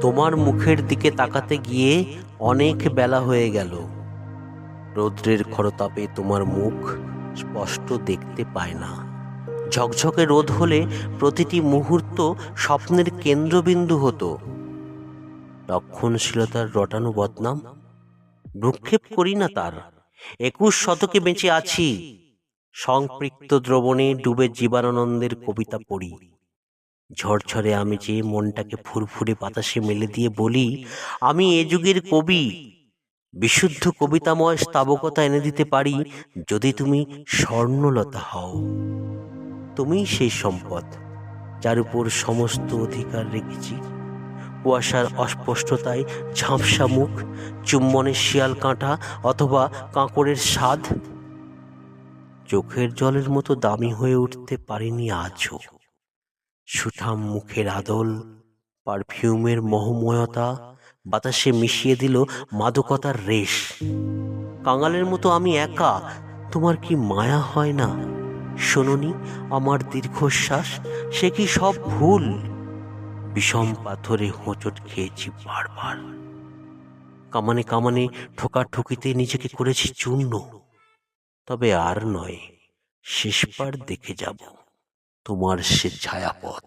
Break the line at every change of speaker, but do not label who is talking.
তোমার মুখের দিকে তাকাতে গিয়ে অনেক বেলা হয়ে গেল। রৌদ্রের খরতাপে তোমার মুখ স্পষ্ট দেখতে পায় না। ঝকঝকে রোদ হলে প্রতিটি মুহূর্ত স্বপ্নের কেন্দ্রবিন্দু হতো। রক্ষণশীলতার রটানো বদনাম ভ্রুক্ষেপ করি না তার। একুশ শতকে বেঁচে আছি। সংপৃক্ত দ্রবণে ডুবে জীবানন্দের কবিতা পড়ি। ঝরঝরে আমি যে মনটাকে ফুরফুরে বাতাসে মেলে দিয়ে বলি, আমি এ যুগের কবি। বিশুদ্ধ কবিতাময় স্তাবকতা এনে দিতে পারি যদি তুমি স্বর্ণলতা হও। তুমিই সেই সম্পদ যার উপর সমস্ত অধিকার রেখেছি। কুয়াশার অস্পষ্টতায় ঝাঁপসা মুখ, চুম্বনের শিয়াল কাঁটা অথবা কাঁকড়ের স্বাদ। চোখের জলের মতো দামি হয়ে উঠতে পারিনি আজও। সুঠাম মুখের আদল, পারফিউমের মহময়তা, বাতাসে মিশিয়ে দিল মাদকতার রেশ। কাঙালের মতো আমি একা, তোমার কি মায়া হয় না? শোনোনি, আমার দীর্ঘশ্বাস, সে কি সব ভুল? বিষম পাথরে হোঁচট খেয়েছি বারবার। কামানে কামানে ঠোকাঠুকিতে নিজেকে করেছি চূর্ণ। তবে আর নয়, শেষবার দেখে যাব। তোমার সে ছায়াপথ।